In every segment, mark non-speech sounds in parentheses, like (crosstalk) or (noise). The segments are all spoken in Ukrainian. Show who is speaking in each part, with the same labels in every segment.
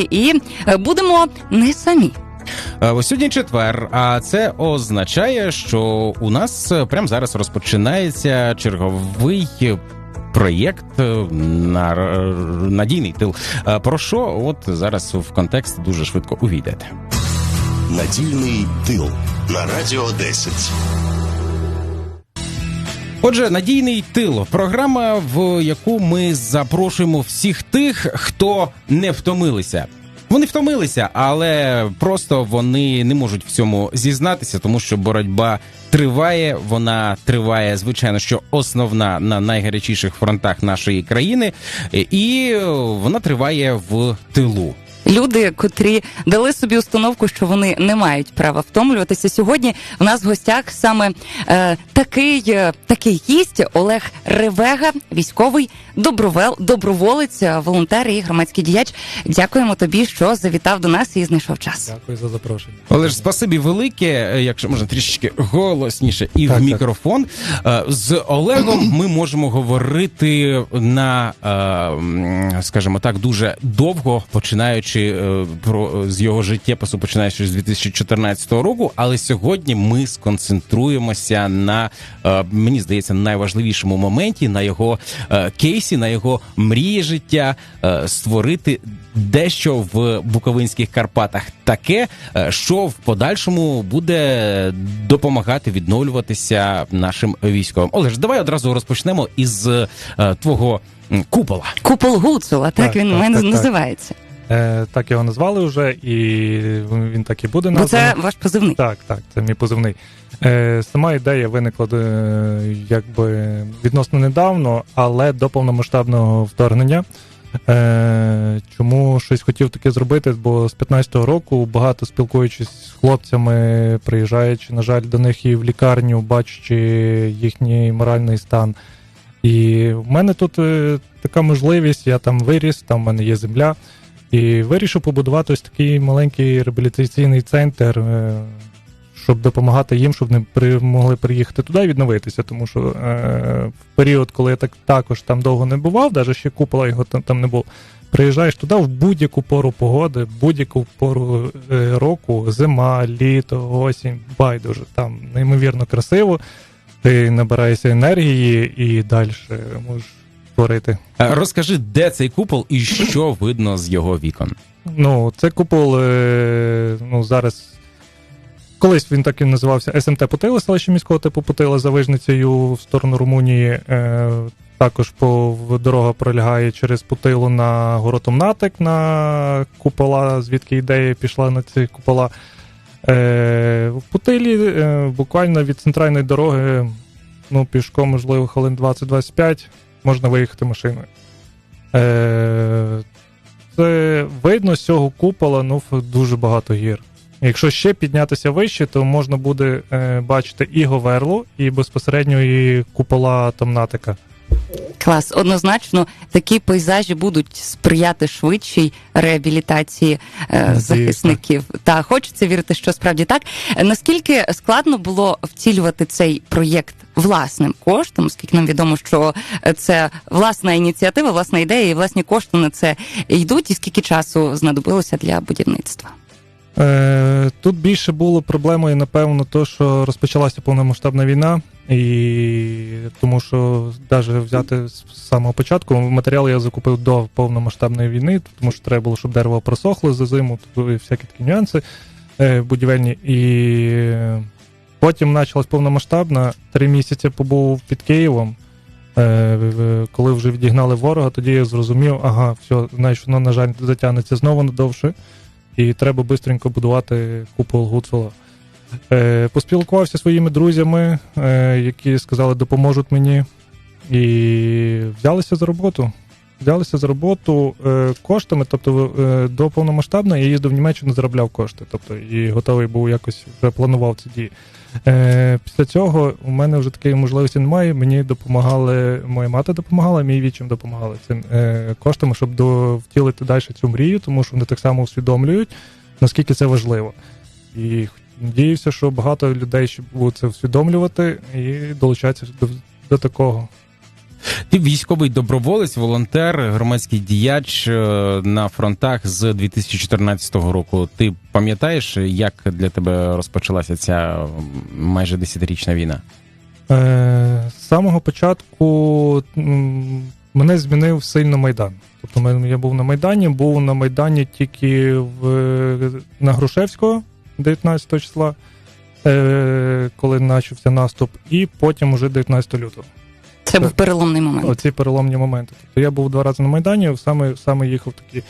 Speaker 1: і е, будемо не самі.
Speaker 2: Е, ось Сьогодні четвер, а це означає, що у нас е, прямо зараз розпочинається черговий проєкт на надійний тил. Про що от зараз в контекст дуже швидко увійдете.
Speaker 3: Надійний тил на радіо 10.
Speaker 2: Отже, надійний тил програма, в яку ми запрошуємо всіх тих, хто не втомилися. Вони втомилися, але просто вони не можуть в цьому зізнатися, тому що боротьба триває. Вона триває, звичайно, що основна на найгарячіших фронтах нашої країни, і вона триває в тилу.
Speaker 1: Люди, котрі дали собі установку, що вони не мають права втомлюватися. Сьогодні в нас в гостях саме е, такий е, такий гість Олег Ревега, військовий добровел, доброволець, е, волонтер і громадський діяч. Дякуємо тобі, що завітав до нас і знайшов час.
Speaker 4: Дякую за запрошення.
Speaker 2: Але ж спасибі велике, е, якщо можна трішечки голосніше і
Speaker 4: Так,
Speaker 2: в
Speaker 4: так.
Speaker 2: мікрофон. Е, З Олегом ми можемо говорити на, е, скажімо так, дуже довго, починаючи е, про з його життєпису, починаючи з 2014 року. Але сьогодні ми сконцентруємося на е, мені здається найважливішому моменті, на його е, кейсі, на його мрії життя створити дещо в Буковинських Карпатах таке, що в подальшому буде допомагати відновлюватися нашим військовим. Олеж, давай одразу розпочнемо із твого купола.
Speaker 1: Купол Гуцула, так,
Speaker 4: Так,
Speaker 1: він у мене
Speaker 4: так, так.
Speaker 1: називається.
Speaker 4: Е, так його назвали вже, і він так і буде
Speaker 1: Бо це ваш позивний.
Speaker 4: Так, так, це мій позивний. Е, сама ідея виникла е, якби відносно недавно, але до повномасштабного вторгнення. Е, чому щось хотів таке зробити? Бо з 15-го року, багато спілкуючись з хлопцями, приїжджаючи, на жаль, до них і в лікарню, бачачи їхній моральний стан. І в мене тут е, така можливість, я там виріс, там в мене є земля. І вирішив побудувати ось такий маленький реабілітаційний центр, е, щоб допомагати їм, щоб вони могли приїхати туди і відновитися. Тому що е, в період, коли я так також там довго не бував, навіть ще купола його там, там не було. Приїжджаєш туди в будь-яку пору погоди, в будь-яку пору е, року, зима, літо, осінь, байдуже. Там неймовірно красиво. Ти набираєшся енергії і далі можеш творити.
Speaker 2: Е, Розкажи, де цей купол і що видно з його вікон.
Speaker 4: Ну, це купол е, ну, зараз. Колись він так і називався СМТ Путила, селище міського типу Путила за Вижницею в сторону Румунії. Е, також по, дорога пролягає через Путилу на Горотомнатик на купола, звідки ідея пішла на ці купола. Е, в Путилі е, буквально від центральної дороги, ну, пішком, можливо, хвилин 20-25, можна виїхати машиною. Е, це видно з цього купола ну, дуже багато гір. Якщо ще піднятися вище, то можна буде е, бачити і Говерлу, і безпосередньо і купола Томнатика.
Speaker 1: Клас, однозначно такі пейзажі будуть сприяти швидшій реабілітації е, захисників. Та хочеться вірити, що справді так. Е, Наскільки складно було втілювати цей проєкт власним коштом, оскільки нам відомо, що е, це власна ініціатива, власна ідея, і власні кошти на це йдуть, і скільки часу знадобилося для будівництва?
Speaker 4: Е, тут більше було проблемою, напевно, то, що розпочалася повномасштабна війна, і тому що навіть взяти з самого початку матеріал я закупив до повномасштабної війни, тому що треба було, щоб дерево просохло за зиму, і всякі такі нюанси е, будівельні. І потім почалась повномасштабна, три місяці побув під Києвом. Е, коли вже відігнали ворога, тоді я зрозумів, ага, все, знаєш, воно, на жаль, затягнеться знову надовше і треба швидко будувати купол Гуцула. Е, поспілкувався зі своїми друзями, е, які сказали, допоможуть мені, і взялися за роботу. Взялися за роботу е, коштами, тобто до повномасштабної я їздив в Німеччину, заробляв кошти. Тобто і готовий був якось вже планував ці дії. Після цього у мене вже такої можливості немає. Мені допомагали, моя мати допомагала, мій вічим допомагали цим коштами, щоб втілити далі цю мрію, тому що вони так само усвідомлюють, наскільки це важливо. І надіюся, що багато людей ще будуть це усвідомлювати і долучатися до, до такого.
Speaker 2: Ти військовий доброволець, волонтер, громадський діяч е, на фронтах з 2014 року. Ти пам'ятаєш, як для тебе розпочалася ця майже десятирічна війна?
Speaker 4: Е, з самого початку мене змінив сильно Майдан. Тобто я був на Майдані, був на Майдані тільки в, на Грушевського 19 числа, е, коли почався наступ, і потім уже 19 лютого.
Speaker 1: Це був переломний момент.
Speaker 4: Оці переломні моменти. Тобто я був два рази на Майдані, саме, саме їхав такі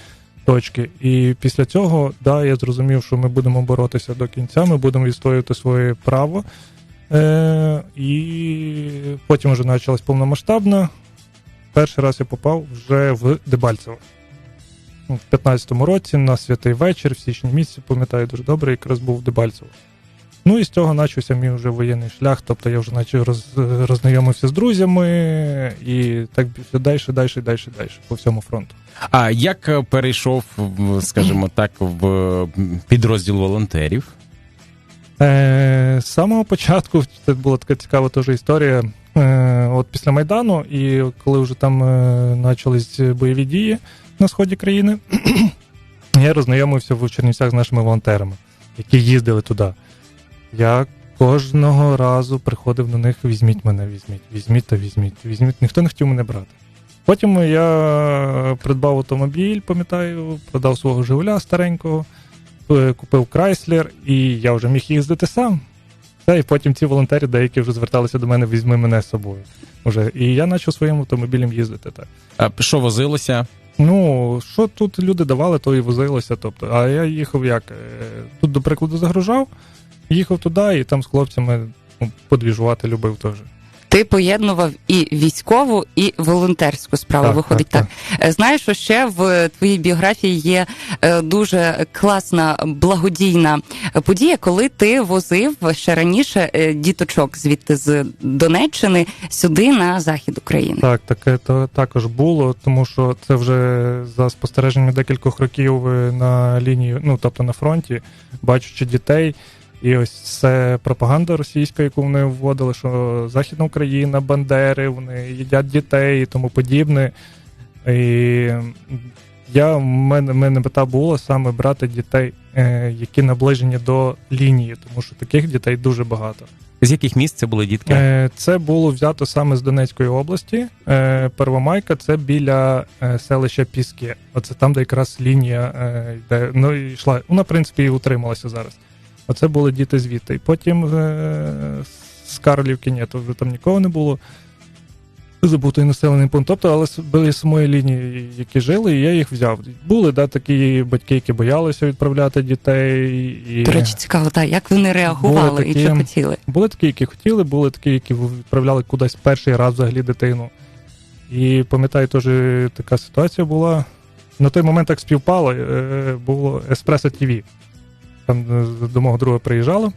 Speaker 4: точки. І після цього, да, я зрозумів, що ми будемо боротися до кінця, ми будемо відстоювати своє право. Е, і потім вже почалась повномасштабна. Перший раз я попав вже в Дебальцево. Ну, В 15-му році на святий вечір, в січні місяці, пам'ятаю дуже добре, якраз був в Дебальцево. Ну і з цього почався мій вже воєнний шлях. Тобто я вже почав роз, роззнайомився з друзями і так далі, далі, далі, далі по всьому фронту.
Speaker 2: А як е, перейшов, скажімо так, в підрозділ волонтерів?
Speaker 4: Е, з самого початку це була така цікава теж історія. Е, от після Майдану, і коли вже там е, почались бойові дії на сході країни, (clears throat) я роззнайомився в Чернівцях з нашими волонтерами, які їздили туди. Я кожного разу приходив до них: візьміть мене, візьміть, візьміть та візьміть, візьміть. Ніхто не хотів мене брати. Потім я придбав автомобіль, пам'ятаю, продав свого Жигуля старенького, е, купив Крайслер, і я вже міг їздити сам. Та, і потім ці волонтери деякі вже зверталися до мене, візьми мене з собою. Уже. І я почав своїм автомобілем їздити. Так.
Speaker 2: А що возилося?
Speaker 4: Ну, що тут люди давали, то і возилося. Тобто, а я їхав як? е, Тут, до прикладу, загружав, їхав туди, і там з хлопцями ну, подвіжувати любив теж.
Speaker 1: Ти поєднував і військову, і волонтерську справу. Виходить так. Е, Знаєш, що ще в твоїй біографії є е, дуже класна благодійна подія, коли ти возив ще раніше е, діточок звідти з Донеччини сюди на захід України.
Speaker 4: Так, таке то також було, тому що це вже за спостереженнями декількох років на лінії, ну тобто на фронті, бачучи дітей. І ось це пропаганда російська, яку вони вводили, що Західна Україна, Бандери, вони їдять дітей і тому подібне. І я, в мене, в мене мета була саме брати дітей, е, які наближені до лінії, тому що таких дітей дуже багато.
Speaker 2: З яких місць це були дітки?
Speaker 4: Е, Це було взято саме з Донецької області. Е, Первомайка це біля селища Піски. Оце там, де якраз лінія йде. Ну і йшла. Вона, в принципі, і утрималася зараз. Оце були діти звідти. І потім е, з Карлівки, ні, то вже там нікого не було. Забутий населений пункт. Тобто, але були самої лінії, які жили, і я їх взяв. Були да, такі батьки, які боялися відправляти дітей. І...
Speaker 1: До речі, цікаво, так, як вони реагували
Speaker 4: Були
Speaker 1: і
Speaker 4: такі-
Speaker 1: що хотіли.
Speaker 4: Були такі, які хотіли, були такі, які відправляли кудись перший раз взагалі дитину. І пам'ятаю, теж така ситуація була. На той момент так співпало, е, було Еспресо ТВ. Там е, до мого друга приїжджало,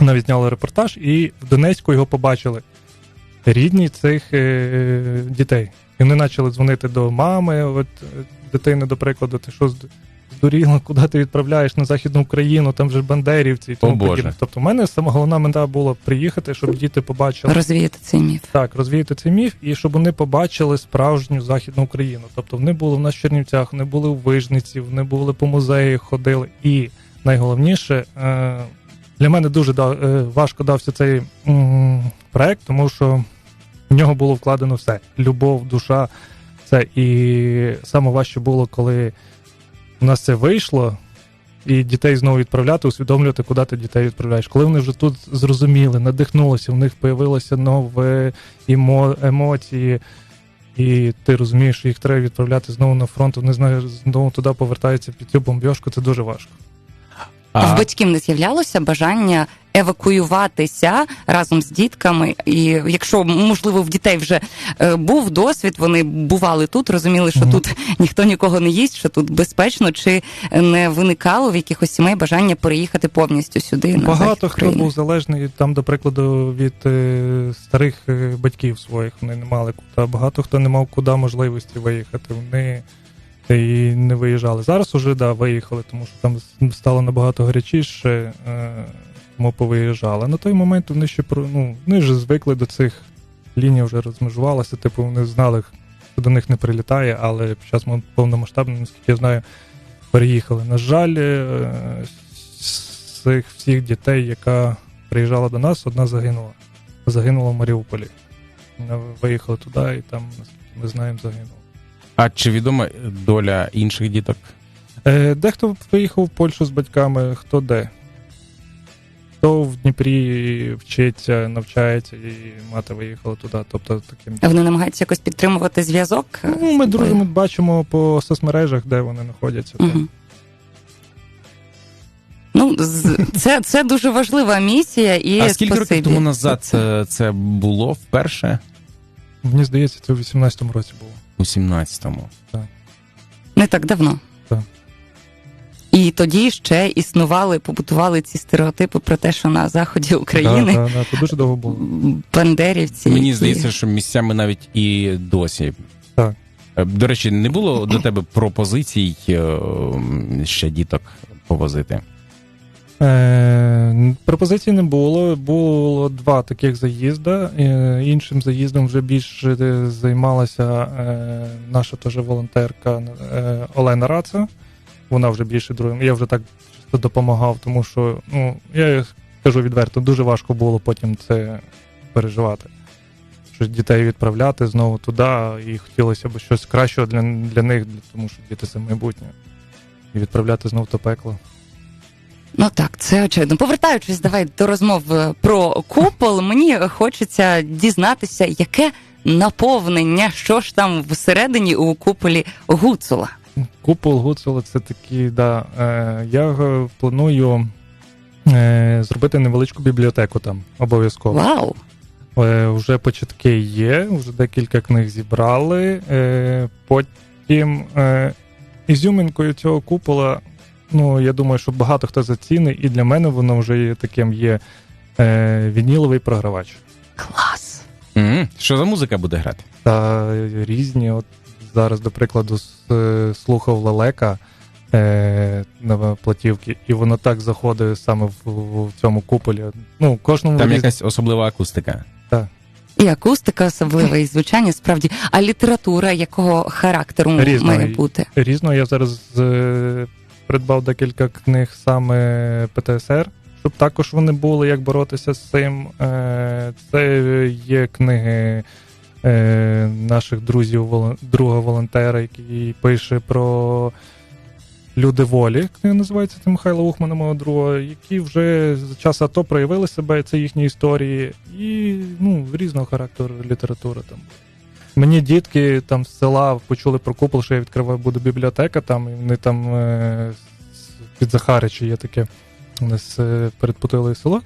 Speaker 4: навіть зняли репортаж, і в Донецьку його побачили рідні цих е, дітей. І вони почали дзвонити до мами, от е, дитини, до прикладу, ти що з- здуріла, куди ти відправляєш на Західну Україну, там же бандерівці і тому подібне. Тобто, в мене сама головна мета була приїхати, щоб діти побачили
Speaker 1: Розвіяти цей міф.
Speaker 4: так, розвіяти цей міф, і щоб вони побачили справжню західну Україну. Тобто вони були в нас в Чернівцях, вони були у Вижниці, вони були по музеях, ходили. І найголовніше е, для мене дуже е, важко дався цей проект, тому що в нього було вкладено все: любов, душа. Це і саме важче було, коли у нас це вийшло. І дітей знову відправляти, усвідомлювати, куди ти дітей відправляєш. Коли вони вже тут зрозуміли, надихнулися, в них появилося нове емо, емоції, і ти розумієш, їх треба відправляти знову на фронт, вони знову туди повертаються під цю бомбьошку, це дуже важко.
Speaker 1: А в батьків не з'являлося бажання евакуюватися разом з дітками. І якщо можливо в дітей вже е, був досвід, вони бували тут, розуміли, що тут (laughs) ніхто нікого не їсть, що тут безпечно, чи не виникало в якихось сімей бажання переїхати повністю сюди на
Speaker 4: Багато хто був залежний там, до прикладу, від е, старих е, батьків своїх. Вони не мали куди. Багато хто не мав куди можливості виїхати. Вони і не виїжджали. Зараз уже да, виїхали, тому що там стало набагато гарячіше, е, тому повиїжджали. На той момент вони ще про ну, вони вже звикли до цих лінія вже розмежувалася, типу, вони знали, що до них не прилітає, але під час повномасштабного, наскільки я знаю, переїхали. На жаль, е, цих всіх дітей, яка приїжджала до нас, одна загинула. Загинула в Маріуполі. Вона виїхала туди і там, наскільки ми знаємо, загинула.
Speaker 2: А чи відома доля інших діток?
Speaker 4: Е, Дехто поїхав в Польщу з батьками, хто де. Хто в Дніпрі вчиться, навчається, і мати виїхала туди. Тобто таким.
Speaker 1: Вони намагаються якось підтримувати зв'язок. е,
Speaker 4: Ну, ми дружимо, бачимо по соцмережах, де вони знаходяться. так.
Speaker 1: Ну, з- це, це дуже важлива місія, і
Speaker 2: а скільки
Speaker 1: спасибі.
Speaker 2: років тому назад це, це було вперше?
Speaker 4: Мені здається, це у 18-му році було.
Speaker 2: У 17-му.
Speaker 1: Не так давно.
Speaker 4: Так.
Speaker 1: І тоді ще існували, побутували ці стереотипи про те, що на заході України
Speaker 4: Так, так, так, це дуже довго було.
Speaker 1: бандерівці.
Speaker 2: Мені
Speaker 1: які-
Speaker 2: здається, що місцями навіть і досі.
Speaker 4: Так.
Speaker 2: Е, До речі, не було до тебе пропозицій е, ще діток повозити.
Speaker 4: Е, пропозицій не було. Було два таких заїзди. Е, іншим заїздом вже більше е, займалася наша теж волонтерка Олена Раца. Вона вже більше другим. Я вже так допомагав, тому що ну, я кажу відверто, дуже важко було потім це переживати. Що дітей відправляти знову туди, і хотілося б щось кращого для, для них, тому що діти це майбутнє. І відправляти знову до пекла.
Speaker 1: Ну так, це очевидно. Повертаючись, давай до розмов е, про купол. Мені хочеться дізнатися, яке наповнення, що ж там всередині у куполі Гуцула.
Speaker 4: Купол Гуцула це такі, да. Е, я е, планую е, зробити невеличку бібліотеку там обов'язково.
Speaker 1: Вау!
Speaker 4: Е, вже початки є, вже декілька книг зібрали. Е, потім ізюминкою цього купола, ну я думаю, що багато хто зацінить, і для мене воно вже є таким є е, вініловий програвач.
Speaker 1: Клас!
Speaker 2: Мгм. Що за музика буде грати?
Speaker 4: та різні. От зараз, до прикладу, е, слухав Лелека е, на платівки, і воно так заходить саме в, в цьому куполі. Ну, кожному
Speaker 2: Там
Speaker 4: різ-
Speaker 2: якась особлива акустика. Так.
Speaker 1: І акустика особлива, і звучання справді. А література якого характеру
Speaker 4: Різна.
Speaker 1: має бути?
Speaker 4: різно. Я зараз е, придбав декілька книг саме ПТСР, щоб також вони були, як боротися з цим. Е, це є книги. е, Наших друзів, друга волонтера, який пише про люди волі. Книга називається це Михайла Ухмана, мого друга, які вже за час АТО проявили себе, це їхні історії, і ну, різного характеру література там. Мені дітки там з села почули про купол, що я відкриваю буду бібліотека там, і вони там е, під Захаричі є таке. У нас е, перед Путилою село.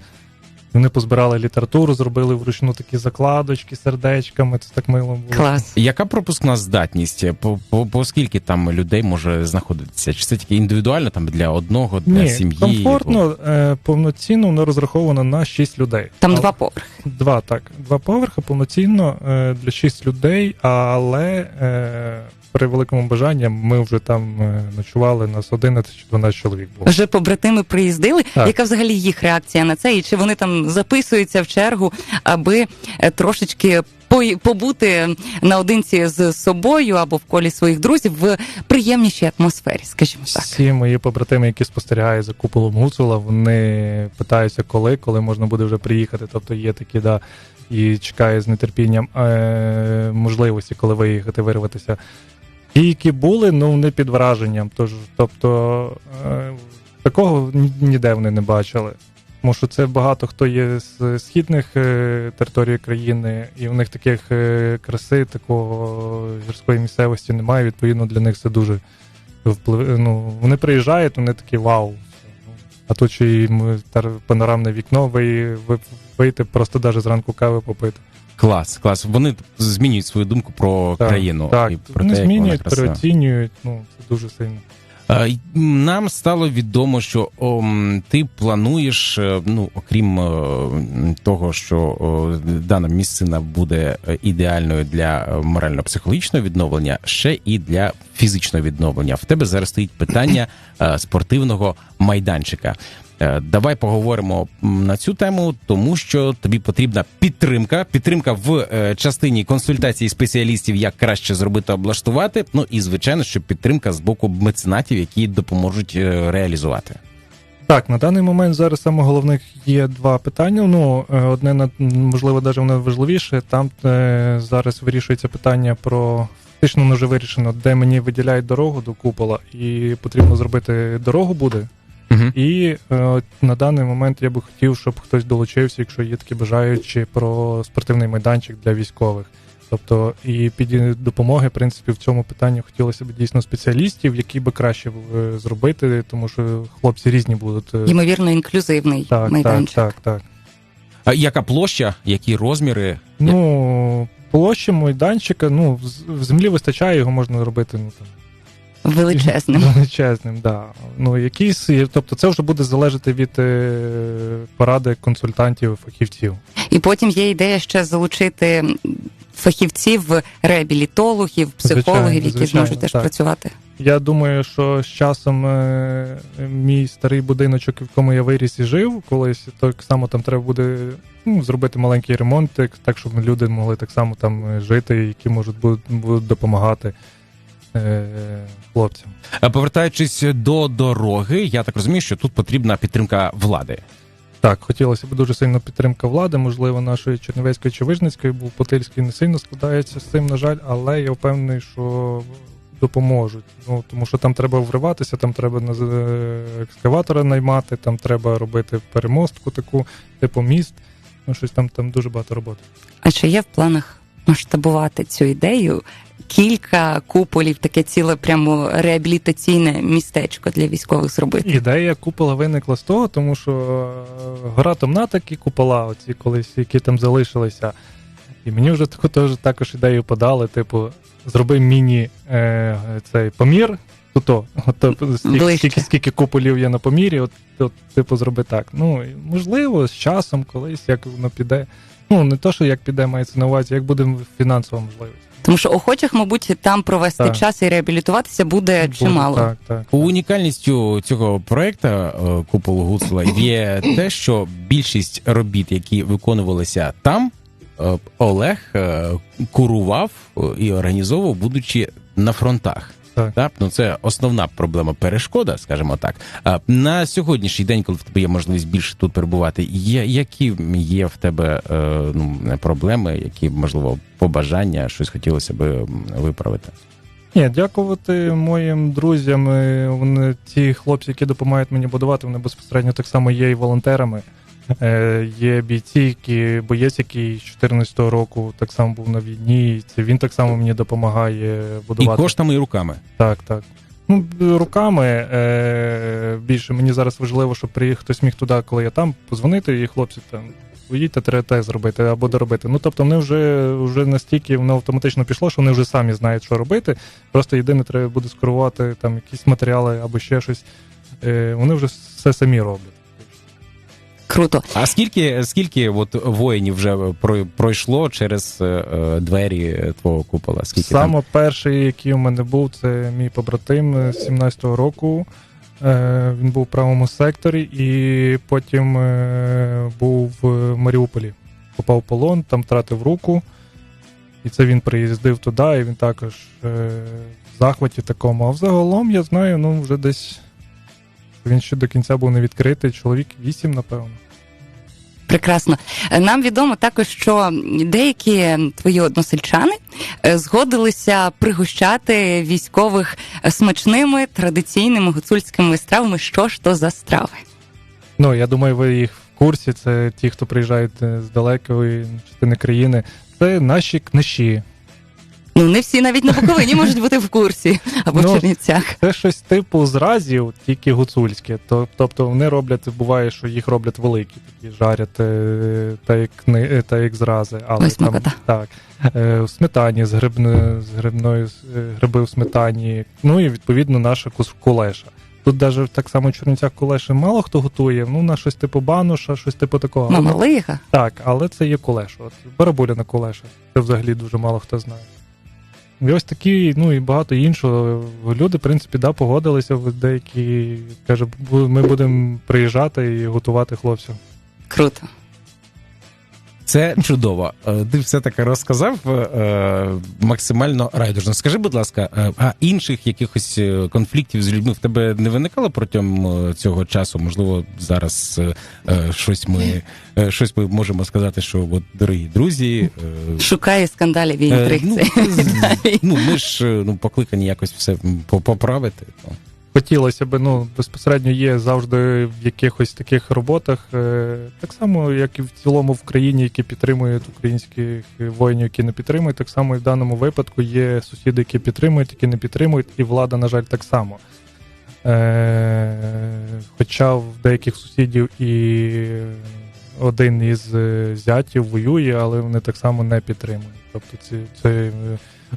Speaker 4: Вони позбирали літературу, зробили вручну такі закладочки сердечками. Це так мило було.
Speaker 1: Клас.
Speaker 2: Яка пропускна здатність? По, по, по скільки там людей може знаходитися? Чи це тільки індивідуально там для одного, для
Speaker 4: Ні,
Speaker 2: сім'ї?
Speaker 4: комфортно, е, повноцінно воно розраховано на 6 людей.
Speaker 1: Там
Speaker 4: Але-
Speaker 1: два поверхи.
Speaker 4: Два, так. Два поверхи повноцінно е, для 6 людей, але е, при великому бажанні ми вже там е, ночували, нас 11 чи 12 чоловік було.
Speaker 1: Вже побратими приїздили.
Speaker 4: Так.
Speaker 1: Яка взагалі їх реакція на це? І чи вони там записуються в чергу, аби е, трошечки побути наодинці з собою або в колі своїх друзів в приємнішій атмосфері, скажімо так.
Speaker 4: Всі мої побратими, які спостерігають за куполом Гуцула, вони питаються, коли, коли можна буде вже приїхати. Тобто є такі, да, і чекає з нетерпінням е, можливості, коли виїхати, вирватися. Ті, які були, ну не під враженням. Тож, тобто е, такого ніде вони не бачили. Тому що це багато хто є з східних е, територій країни, і в них таких е, краси, такого гірської місцевості немає. Відповідно, для них це дуже вплив... ну, вони приїжджають, вони такі вау. А тут ще й панорамне вікно, ви вийти просто навіть зранку кави попити.
Speaker 2: Клас, клас. Вони змінюють свою думку про
Speaker 4: Так,
Speaker 2: країну
Speaker 4: Так,
Speaker 2: і про
Speaker 4: вони
Speaker 2: те,
Speaker 4: змінюють, переоцінюють, ну це дуже сильно.
Speaker 2: Е, Нам стало відомо, що о, ти плануєш, е, ну окрім е, м, того, що о, дана місцина буде е, ідеальною для е, морально-психологічного відновлення, ще і для фізичного відновлення. В тебе зараз стоїть питання е, спортивного майданчика. Е, Давай поговоримо на цю тему, тому що тобі потрібна підтримка. Підтримка в е, частині консультації спеціалістів, як краще зробити облаштувати. Ну і звичайно, що підтримка з боку меценатів, які допоможуть е, реалізувати.
Speaker 4: Так, на даний момент зараз саме головних є два питання. Ну, одне можливо, навіть воно важливіше. Там зараз вирішується питання про фактично воно вже вирішено, де мені виділяють дорогу до купола, і потрібно зробити дорогу буде.
Speaker 2: Угу.
Speaker 4: І е, на даний момент я би хотів, щоб хтось долучився, якщо є такі бажаючі, про спортивний майданчик для військових. Тобто і під допомоги, в принципі, в цьому питанні хотілося б дійсно спеціалістів, які би краще е, зробити, тому що хлопці різні будуть. е,
Speaker 1: Ймовірно, інклюзивний
Speaker 4: Так, так,
Speaker 1: майданчик.
Speaker 4: так, так.
Speaker 2: А яка площа, які розміри?
Speaker 4: Ну, площа майданчика, ну, в- в землі вистачає, його можна робити ну, там,
Speaker 1: Величезним.
Speaker 4: величезним, да. Ну, якісь, тобто це вже буде залежати від е, поради консультантів, фахівців.
Speaker 1: І потім є ідея ще залучити фахівців, реабілітологів, психологів,
Speaker 4: Звичайно,
Speaker 1: які
Speaker 4: звичайно,
Speaker 1: зможуть теж
Speaker 4: так.
Speaker 1: працювати.
Speaker 4: Я думаю, що з часом е, мій старий будиночок, в якому я виріс і жив колись, так само там треба буде ну, зробити маленький ремонт, так, щоб люди могли так само там е, жити, які можуть будуть, будуть допомагати хлопцям.
Speaker 2: А Повертаючись до дороги, я так розумію, що тут потрібна підтримка влади.
Speaker 4: Так, хотілося б дуже сильно підтримка влади, можливо, нашої Чернівецької чи Вижницької, бо Потильський не сильно складається з цим, на жаль, але я впевнений, що допоможуть. Ну, тому що там треба вриватися, там треба е, екскаватора наймати, там треба робити перемостку таку, типу міст. Ну, щось там, там дуже багато роботи.
Speaker 1: А чи є в планах масштабувати цю ідею? Кілька куполів, таке ціле прямо реабілітаційне містечко для військових зробити.
Speaker 4: Ідея купола виникла з того, тому що е, гора Томна такі купола, оці колись, які там залишилися. І мені вже таку теж також ідею подали, типу, зроби міні е, цей помір. Тут, от, стільки, скільки, скільки куполів є на помірі, от, от, типу, зроби так. Ну, можливо, з часом колись як воно піде. Ну, не то, що як піде, мається на увазі, як буде фінансова можливість.
Speaker 1: Тому що охочих, мабуть, там провести
Speaker 4: Так.
Speaker 1: час і реабілітуватися буде
Speaker 4: Буде,
Speaker 1: чимало.
Speaker 4: Так, так.
Speaker 2: Унікальністю цього проекту е, купол Гуцула є (coughs) те, що більшість робіт, які виконувалися там, е, Олег е, курував і організовував, будучи на фронтах.
Speaker 4: Так.
Speaker 2: ну це основна проблема перешкода, скажімо так. На сьогоднішній день, коли в тебе є можливість більше тут перебувати, є які є в тебе е, ну, проблеми, які можливо побажання, щось хотілося би виправити.
Speaker 4: Ні, дякувати моїм друзям. Вони ті хлопці, які допомагають мені будувати, вони безпосередньо так само є і волонтерами. Е, Є бійці, які боєць, який з 14-го року так само був на війні. і Це він так само мені допомагає
Speaker 2: І
Speaker 4: будувати.
Speaker 2: коштами, і руками.
Speaker 4: Так, так. Ну, руками е, більше мені зараз важливо, щоб приїхав хтось міг туди, коли я там, позвонити, і хлопці там. Поїдьте, треба те зробити або доробити. Ну тобто вони вже, вже настільки воно автоматично пішло, що вони вже самі знають, що робити. Просто єдине, треба буде скерувати там якісь матеріали або ще щось. Е, вони вже все самі роблять.
Speaker 1: Круто.
Speaker 2: А скільки, скільки от воїнів вже про- пройшло через е, е, двері твого купола? Скільки там?
Speaker 4: Саме перший, який у мене був, це мій побратим е, з 17-го року. Е, він був в правому секторі, і потім е, був в Маріуполі. Попав в полон, там втратив руку. І це він приїздив туди, і він також е, в захваті такому. А взагалом я знаю, ну вже десь він ще до кінця був не відкритий. Чоловік 8, напевно.
Speaker 1: Прекрасно. Нам відомо також, що деякі твої односельчани е, згодилися пригощати військових смачними традиційними гуцульськими стравами. Що ж то за страви?
Speaker 4: Ну, я думаю, ви їх в курсі. Це ті, хто приїжджають е, з далекої частини країни. Це наші книжі.
Speaker 1: Ну не всі навіть на Буковині можуть бути в курсі або в
Speaker 4: Ну,
Speaker 1: Чернівцях.
Speaker 4: Це щось типу зразів, тільки гуцульське. Тобто вони роблять, буває, що їх роблять великі, такі жарять е, та як, е, та як зрази. Але
Speaker 1: Ой,
Speaker 4: там, так, е, в сметані з, грибне, з грибною гриби в сметані. Ну і відповідно наша кулеша. Тут навіть так само в Чернівцях кулеші мало хто готує, ну на щось типу бануша, щось типу такого.
Speaker 1: Мамалига.
Speaker 4: Так, але це є кулеша. От барабуляна кулеша. Це взагалі дуже мало хто знає. І ось такі, ну і багато іншого. Люди, в принципі, да, погодилися. Деякі каже, ми будемо приїжджати і готувати хлопців.
Speaker 1: Круто.
Speaker 2: Це чудово. Е, Ти все таки розказав е, максимально райдужно. Скажи, будь ласка, е, а інших якихось конфліктів з людьми в тебе не виникало протягом цього часу? Можливо, зараз щось ми щось ми можемо сказати, що от дорогі друзі.
Speaker 1: Шукає скандалів і інтриг.
Speaker 2: ну, (laughs) ну, ми ж ну, покликані якось все поправити.
Speaker 4: Хотілося б, ну, безпосередньо є завжди в якихось таких роботах, е, так само, як і в цілому в країні, які підтримують українських воїнів, які не підтримують, так само і в даному випадку є сусіди, які підтримують, які не підтримують, і влада, на жаль, так само. Е, хоча в деяких сусідів і один із е, зятів воює, але вони так само не підтримують. Тобто це е,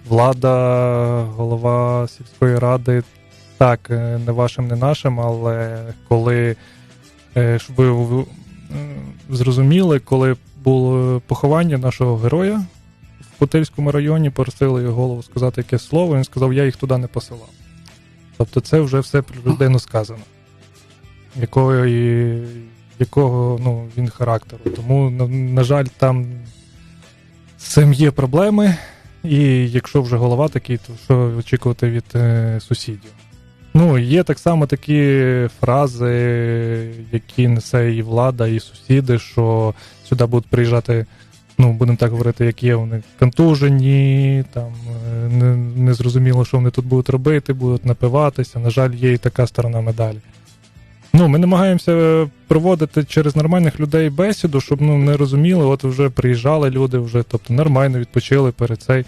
Speaker 4: влада, голова сільської ради так, е, не вашим, не нашим, але коли е, ж ви зрозуміли, коли було поховання нашого героя в Путильському районі, просили його голову сказати якесь слово, він сказав, я їх туди не посилав. Тобто це вже все про людину сказано, якого, якого ну, він характеру. Тому, на жаль, там з цим є проблеми. І якщо вже голова такий, то що очікувати від е, сусідів? Ну, є так само такі фрази, які несе і влада, і сусіди, що сюди будуть приїжджати, ну, будемо так говорити, як є вони контужені, там е, не, не зрозуміло, що вони тут будуть робити, будуть напиватися. На жаль, є і така сторона медалі. Ну, ми намагаємося проводити через нормальних людей бесіду, щоб ну, не розуміли, от вже приїжджали люди, вже, тобто нормально відпочили перед цей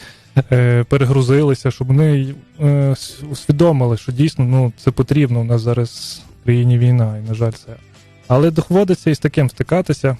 Speaker 4: перегрузилися, щоб вони е, усвідомили, що дійсно ну, це потрібно. У нас зараз в країні війна, і, на жаль, це. Але доводиться із таким стикатися.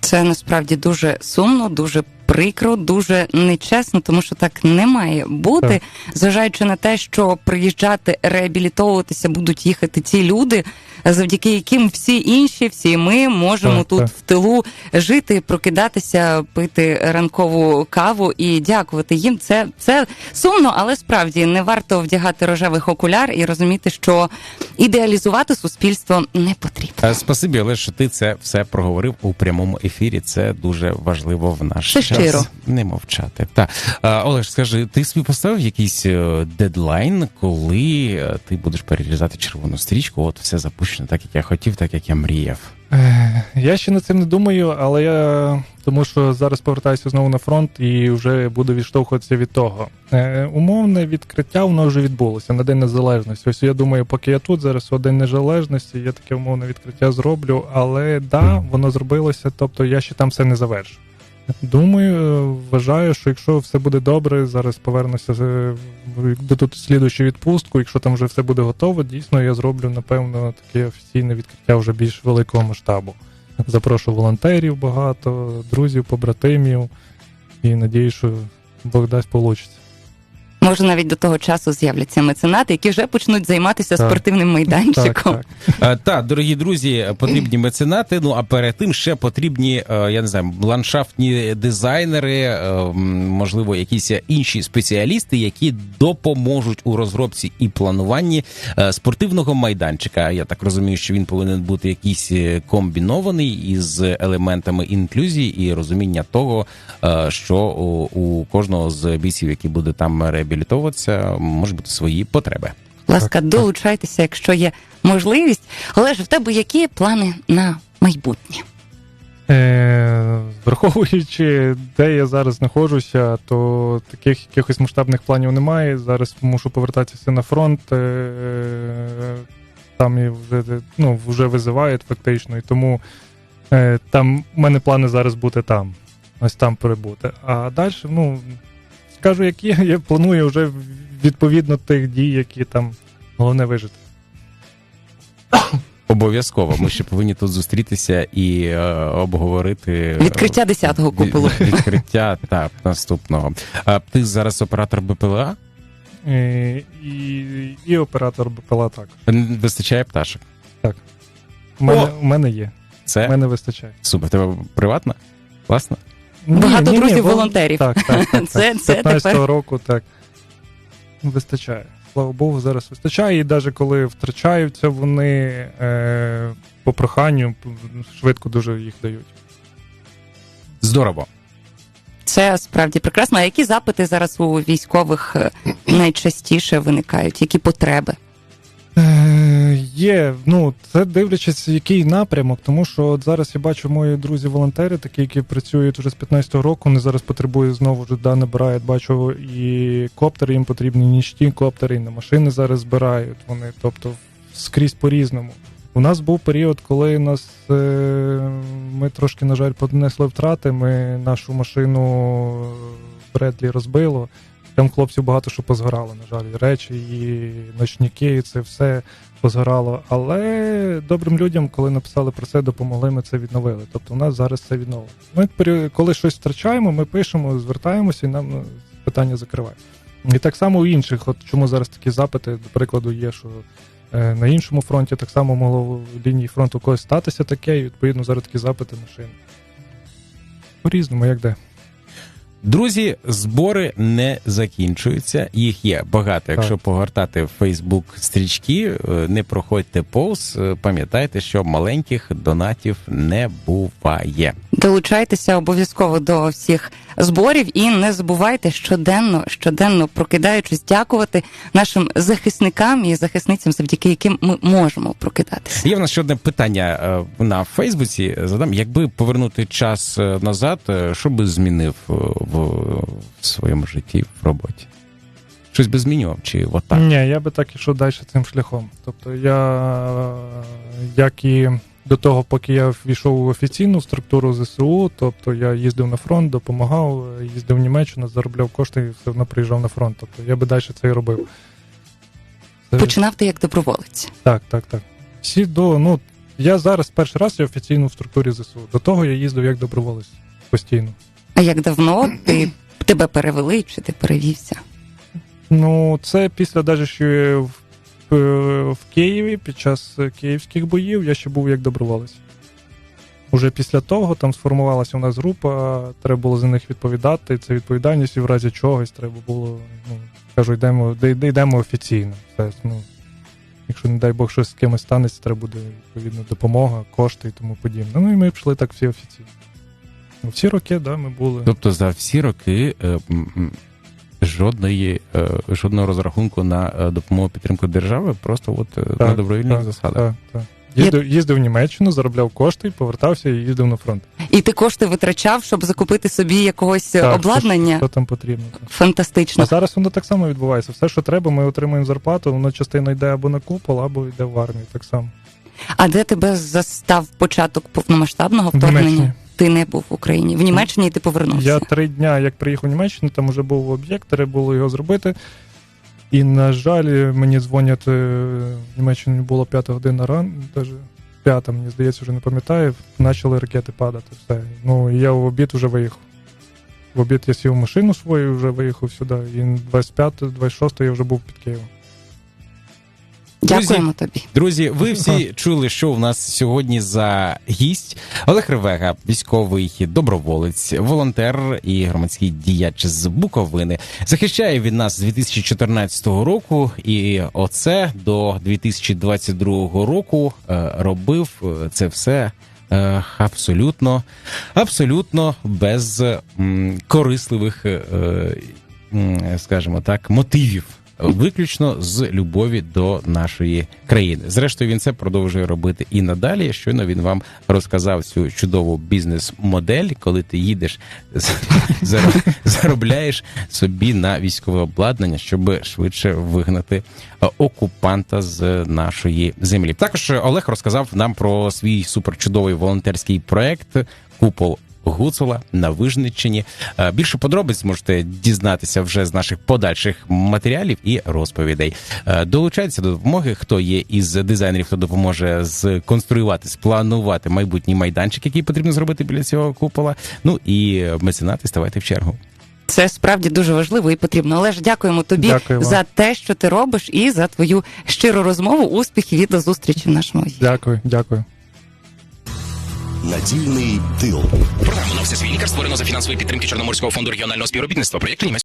Speaker 1: Це насправді дуже сумно, дуже прикро, дуже нечесно, тому що так не має бути,
Speaker 4: Так.
Speaker 1: зважаючи на те, що приїжджати, реабілітовуватися будуть їхати ті люди, завдяки яким всі інші, всі ми можемо
Speaker 4: Так,
Speaker 1: тут
Speaker 4: так.
Speaker 1: в тилу жити, прокидатися, пити ранкову каву і дякувати їм. Це, це сумно, але справді не варто вдягати рожевих окуляр і розуміти, що ідеалізувати суспільство не потрібно.
Speaker 2: Е, Спасибі, Олег, що ти це все проговорив у прямому ефірі. Це дуже важливо в наш час.
Speaker 1: Щиро.
Speaker 2: Не мовчати. Так. Олег, скажи, ти собі поставив якийсь е, дедлайн, коли е, ти будеш перерізати червону стрічку? От все запущено так, як я хотів, так як я мріяв.
Speaker 4: Е, Я ще над цим не думаю, але я тому що зараз повертаюся знову на фронт і вже буду відштовхуватися від того. Е, умовне відкриття воно вже відбулося на День Незалежності. Ось я думаю, поки я тут зараз о День Незалежності, я таке умовне відкриття зроблю, але да, воно зробилося, тобто я ще там все не завершу. Думаю, е, вважаю, що якщо все буде добре, зараз повернуся е, до тут слідуючу відпустку. Якщо там вже все буде готово, дійсно я зроблю напевно таке офіційне відкриття вже більш великого масштабу. Запрошу волонтерів багато, друзів, побратимів, і надію, що Бог дасть получиться.
Speaker 1: Може, навіть до того часу з'являться меценати, які вже почнуть займатися
Speaker 4: Так.
Speaker 1: спортивним майданчиком.
Speaker 4: Так, так.
Speaker 2: Е, Так, дорогі друзі, потрібні меценати. Ну а перед тим ще потрібні, е, я не знаю, ландшафтні дизайнери, е, можливо, якісь інші спеціалісти, які допоможуть у розробці і плануванні спортивного майданчика. Я так розумію, що він повинен бути якийсь комбінований із елементами інклюзії і розуміння того, що у, кожного з бійців, які буде там реабілітовуватися, можуть бути свої потреби.
Speaker 1: Ласка, долучайтеся, якщо є можливість. Але ж в тебе які плани на майбутнє?
Speaker 4: Е, враховуючи, де я зараз знаходжуся, то таких якихось масштабних планів немає. Зараз мушу повертатися на фронт. Е, там і вже, ну, вже визивають фактично, і тому е, там в мене плани зараз бути там. Ось там перебути. А далі, ну, скажу, як є, я планую вже відповідно тих дій, які там головне вижити.
Speaker 2: Обов'язково. Ми ще повинні тут зустрітися і е, обговорити е,
Speaker 1: Відкриття 10-го куполу.
Speaker 2: від- (laughs) Відкриття так, наступного. А ти зараз оператор БПЛА?
Speaker 4: Е, і, і оператор БПЛА також.
Speaker 2: Вистачає пташок.
Speaker 4: У мене, у мене є.
Speaker 2: Це?
Speaker 4: У мене вистачає.
Speaker 2: супер. Тебе приватна? Класно?
Speaker 1: Багато
Speaker 4: Ні, ні,
Speaker 1: друзів-волонтерів.
Speaker 4: Так, так, так. (laughs)
Speaker 1: Це- це
Speaker 4: 15-го
Speaker 1: тепер-
Speaker 4: року, так. вистачає. Слава Богу, зараз вистачає. І навіть коли втрачаються, вони е, по проханню швидко дуже їх дають.
Speaker 2: Здорово.
Speaker 1: Це справді прекрасно. А які запити зараз у військових е, найчастіше виникають? Які потреби?
Speaker 4: Е, є, ну це дивлячись, який напрямок, тому що от зараз я бачу мої друзі-волонтери, такі, які працюють вже з 15-го року, вони зараз потребують знову ж да, набирають. Бачу, і коптери їм потрібні, нічні коптери, і на машини зараз збирають. Вони, тобто, скрізь по-різному. У нас був період, коли нас е, ми трошки, на жаль, понесли втрати. Ми нашу машину Бредлі розбило. Там хлопців багато що позгорало, на жаль, речі, і ночники, і це все позгорало. Але добрим людям, коли написали про це, допомогли, ми це відновили. Тобто у нас зараз це відновлено. Ми коли щось втрачаємо, ми пишемо, звертаємося і нам ну, питання закривають. І так само у інших, от чому зараз такі запити, до прикладу, є, що е, на іншому фронті так само могло в лінії фронту когось статися таке, і відповідно зараз такі запити на шини. По-різному, як де.
Speaker 2: Друзі, збори не закінчуються. Їх є багато. Якщо погортати в Фейсбук стрічки, е, не проходьте повз. е, Пам'ятайте, що маленьких донатів не буває.
Speaker 1: Долучайтеся обов'язково до всіх зборів і не забувайте щоденно, щоденно прокидаючись, дякувати нашим захисникам і захисницям, завдяки яким ми можемо прокидатися.
Speaker 2: Є в нас ще одне питання е, на Фейсбуці. Задам, якби повернути час назад, що би змінив в, в своєму житті в роботі? Щось би змінював чи отак?
Speaker 4: Ні, я би так ішов далі цим шляхом. Тобто я, як і до того, поки я війшов у офіційну структуру ЗСУ, тобто я їздив на фронт, допомагав, їздив в Німеччину, заробляв кошти і все одно приїжджав на фронт. Тобто я би далі це і робив.
Speaker 1: Починав ти як доброволець.
Speaker 4: Так, так, так. Всі до, ну, я зараз перший раз я офіційно в структурі ЗСУ. До того я їздив як доброволець постійно.
Speaker 1: А як давно ти тебе перевели чи ти перевівся?
Speaker 4: Ну, це після що я в, в Києві під час київських боїв я ще був як доброволець. Уже після того там сформувалася у нас група, треба було за них відповідати. Це відповідальність, і в разі чогось треба було, ну, кажу, йдемо, де- де йдемо офіційно. Це, ну, якщо, не дай Бог, щось з кимось станеться, треба буде відповідно допомога, кошти і тому подібне. Ну і ми пішли так всі офіційно. Ну, всі роки, да, ми були.
Speaker 2: Тобто за всі роки е, жодної, е, жодного розрахунку на е, допомогу підтримку держави, просто от е, на добровільних
Speaker 4: так,
Speaker 2: засадах.
Speaker 4: Так, так. Їздив, їздив в Німеччину, заробляв кошти, повертався і їздив на фронт.
Speaker 1: І ти кошти витрачав, щоб закупити собі якогось
Speaker 4: Так,
Speaker 1: обладнання?
Speaker 4: Що, що там потрібно.
Speaker 1: Фантастично.
Speaker 4: А зараз воно так само відбувається. Все, що треба, ми отримуємо зарплату, воно частина йде або на купол, або йде в армію. Так само.
Speaker 1: А де тебе застав початок повномасштабного
Speaker 4: В
Speaker 1: вторгнення? Ти не був в Україні. В Німеччині ти повернувся.
Speaker 4: Я три дня, як приїхав в Німеччину, там вже був об'єкт, треба було його зробити. І, на жаль, мені дзвонять, е, в Німеччині була п'ята година ран, даже п'ята, мені здається, вже не пам'ятаю, почали ракети падати. Все. Ну, я в обід вже виїхав. В обід я сів машину свою, вже виїхав сюди. І 25 26 я вже був під Києвом.
Speaker 1: Дякуємо тобі.
Speaker 2: Друзі, ви всі чули, що у нас сьогодні за гість Олег Ревега, військовий доброволець, волонтер і громадський діяч з Буковини. Захищає від нас з 2014 року, і оце до 2022 року е, робив е, це все. е, Абсолютно, абсолютно без корисливих, скажімо так, мотивів виключно з любові до нашої країни. Зрештою, він це продовжує робити і надалі. Щойно він вам розказав цю чудову бізнес-модель, коли ти їдеш, (laughs) заробляєш собі на військове обладнання, щоб швидше вигнати е, окупанта з нашої землі. Також Олег розказав нам про свій суперчудовий волонтерський проект Купол. Гуцула на Вижниччині. Е, Більше подробиць можете дізнатися вже з наших подальших матеріалів і розповідей. Е, Долучайтеся до допомоги. Хто є із дизайнерів, хто допоможе сконструювати, спланувати майбутній майданчик, який потрібно зробити біля цього купола. Ну і меценати ставайте в чергу.
Speaker 1: Це справді дуже важливо і потрібно. Олеж, дякуємо тобі
Speaker 4: Дякую
Speaker 1: за те, що ти робиш, і за твою щиру розмову. Успіхів і до зустрічі в нашому ефірі.
Speaker 4: Дякую, дякую.
Speaker 3: Надільний тил.
Speaker 5: Програму на всесвій лікар створено за фінансової підтримки Чорноморського фонду регіонального співробітництва. Проєкт